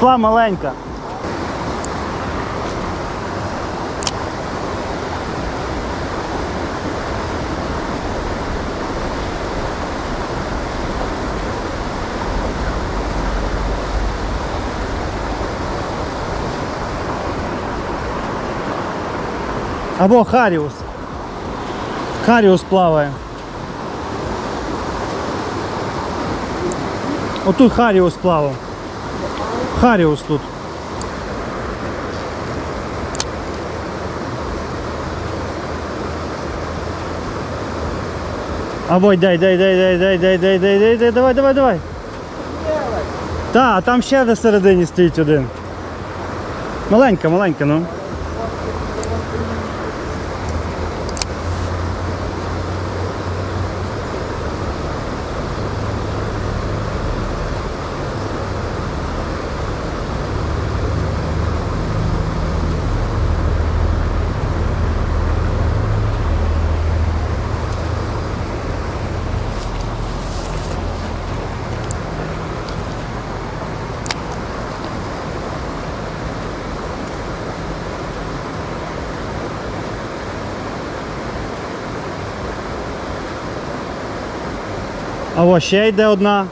Пішла маленька. Або Харіус. Харіус плаває. Отут Харіус плавав. Харіус тут. Або дай, дай, дай, дай, дай, дай, дай, дай, дай, дай, давай, давай, давай. Та, а там ще до середині стоїть один. Маленька, маленька, ну. А ось ще йде одна.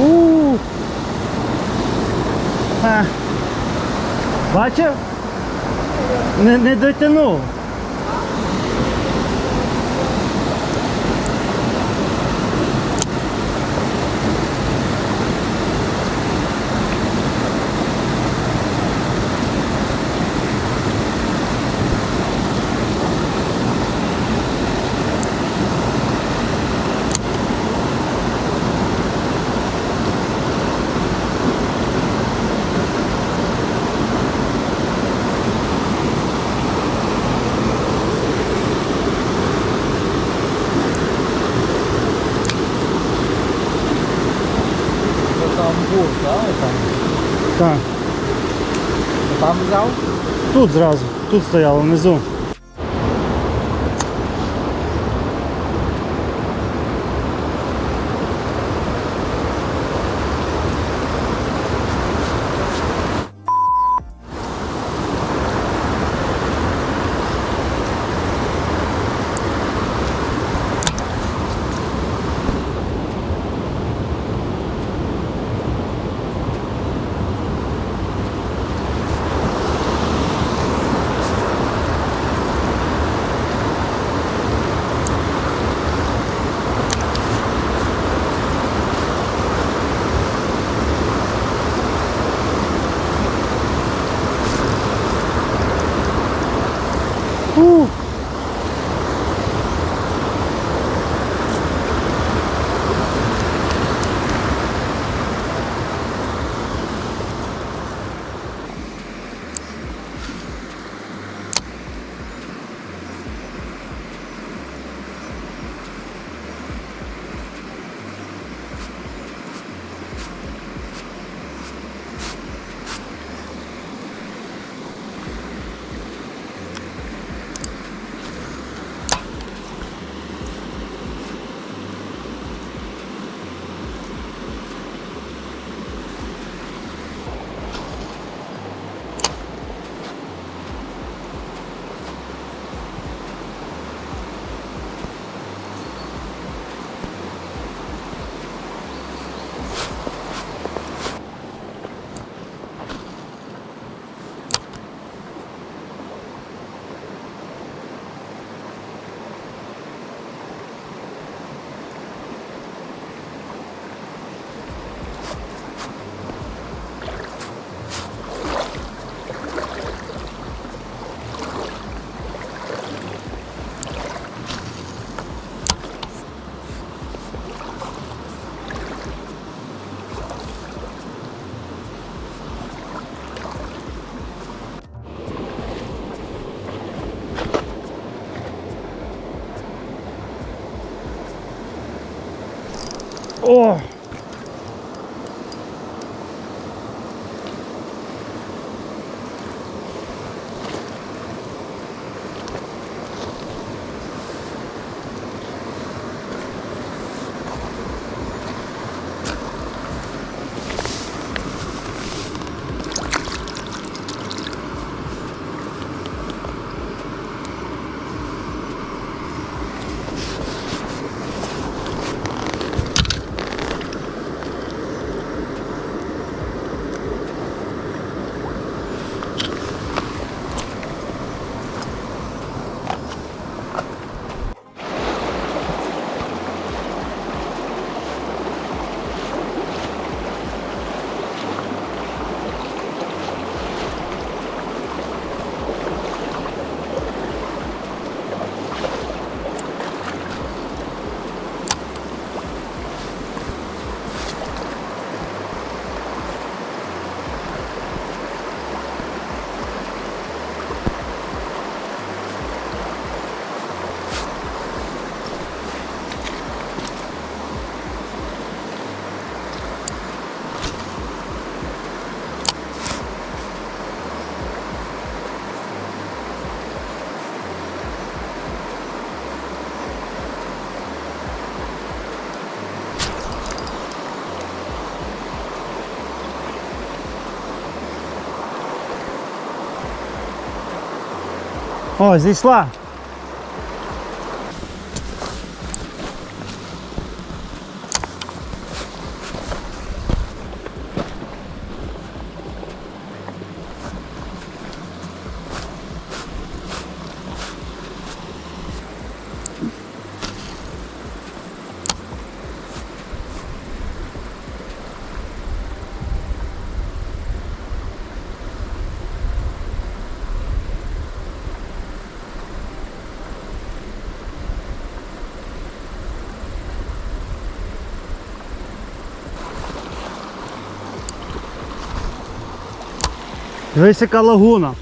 У. Бачив? Не, не дотягнув. Там був, так? Там, Так. там взяв? Тут зразу, тут стояло внизу. Ooh. О! О, зійшла. Дивись, яка лагуна.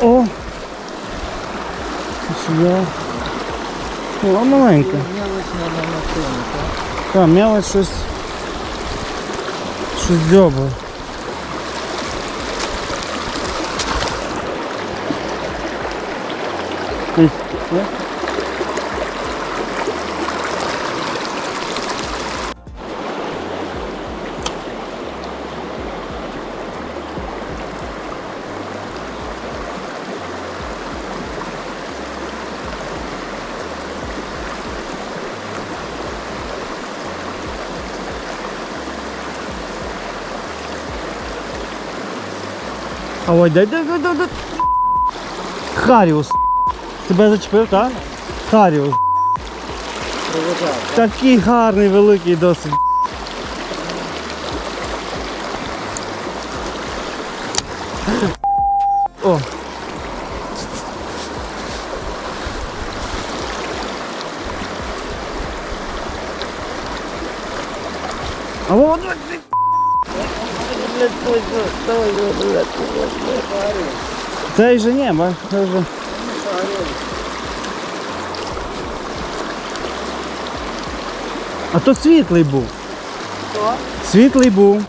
О! Сюди. О, маленька. Мелочь надо на цьому, так? Та, мелочь щось. Щось дзьобає. Ось, А ой, дай, дай, дай, дай, дай. Харіус. Тебе зачепив, так? Харіус. Такий гарний, великий досить. О. Цей же не, ба, це вже. А то світлий був. Світлий був.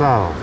pasado.